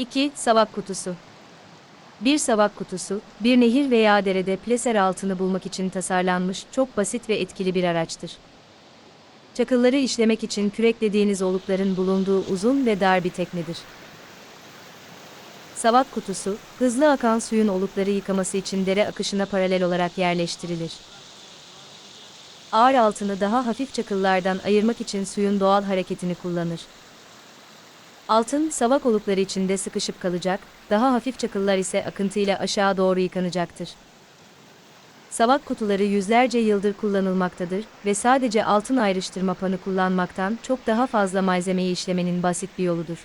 2. Savak kutusu. Bir savak kutusu, bir nehir veya derede plaser altını bulmak için tasarlanmış çok basit ve etkili bir araçtır. Çakılları işlemek için kürek dediğiniz olukların bulunduğu uzun ve dar bir teknedir. Savak kutusu, hızlı akan suyun olukları yıkaması için dere akışına paralel olarak yerleştirilir. Ağır altını daha hafif çakıllardan ayırmak için suyun doğal hareketini kullanır. Altın, savak olukları içinde sıkışıp kalacak, daha hafif çakıllar ise akıntıyla aşağı doğru yıkanacaktır. Savak kutuları yüzlerce yıldır kullanılmaktadır ve sadece altın ayrıştırma panı kullanmaktan çok daha fazla malzemeyi işlemenin basit bir yoludur.